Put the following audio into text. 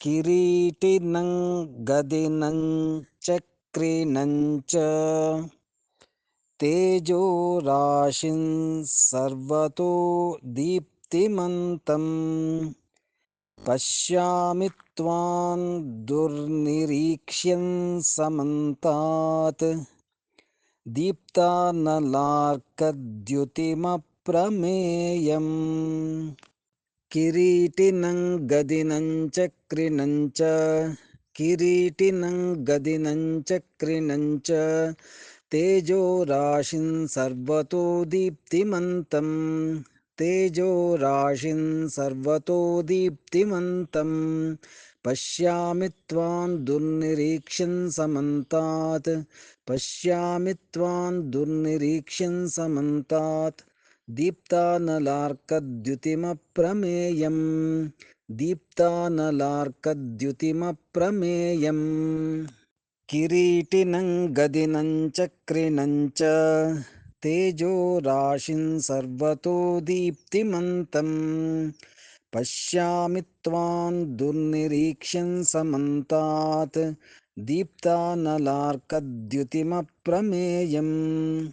किरीटिनं गदिनं चक्रिणं च। तेजोराशिं सर्वतो दीप्तिमन्तं। पश्यामि त्वां दुर्निरीक्ष्यं समन्तात्। दीप्तानलार्कद्युतिमप्रमेयम् किरीटिनं गदिनं चक्रिणं च। किरीटिनं गदिनं चक्रिणं च। तेजोराशिं सर्वतो दीप्तिमन्तं तेजोराशिं सर्वतो दीप्तिमन्तं पश्यामि त्वां दुर्निरीक्ष्यं समन्तात्। पश्यामि त्वां दुर्निरीक्ष्यं समन्तात् दीप्तानलार्कद्युतिमप्रमेयम्। दीप्तानलार्कद्युतिमप्रमेयम्। किरीटिनं गदिनं चक्रिणं च तेजोराशिं सर्वतो दीप्तिमन्तं पश्यामि त्वां दुर्निरीक्ष्यं समन्तात्। दीप्तानलार्कद्युतिमप्रमेयम्